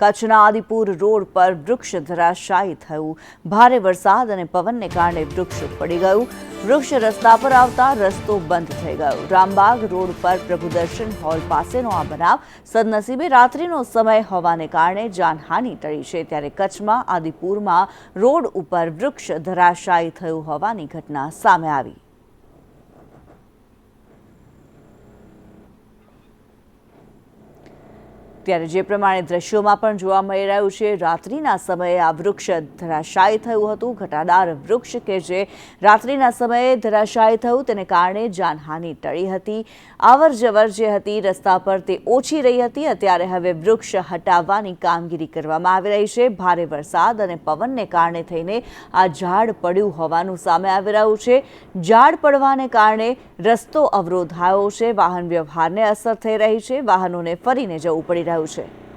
કચ્છના આદિપુર રોડ પર વૃક્ષ ધરાશાયી થયું. ભારે વરસાદ અને પવનને કારણે વૃક્ષ પડી ગયું. વૃક્ષ રસ્તા પર આવતા રસ્તો બંધ થઈ ગયો. રામબાગ રોડ પર પ્રભુદર્શન હોલ પાસેનો આ બનાવ સદનસીબે રાત્રિનો સમય હોવાને કારણે જાનહાનિ ટળી છે. ત્યારે કચ્છમાં આદિપુરમાં રોડ ઉપર વૃક્ષ ધરાશાયી થયું હોવાની ઘટના સામે આવી. ત્યારે જે પ્રમાણે દ્રશ્યોમાં પણ જોવા મળી રહ્યું છે, રાત્રિના સમયે આ વૃક્ષ ધરાશાયી થયું હતું. ઘટાદાર વૃક્ષ કે જે રાત્રિના સમયે ધરાશાયી થયું તેને કારણે જાનહાનિ ટળી હતી. આવર જવર જે હતી, રસ્તા પર તે ઓછી રહી હતી. અત્યારે હવે વૃક્ષ હટાવવાની કામગીરી કરવામાં આવી રહી છે. ભારે વરસાદ અને પવનને કારણે થઈને આ ઝાડ પડ્યું હોવાનું સામે આવી રહ્યું છે. ઝાડ પડવાને કારણે રસ્તો અવરોધાયો છે. વાહન વ્યવહારને અસર થઈ રહી છે. વાહનોને ફરીને જવું પડી રહ્યું છે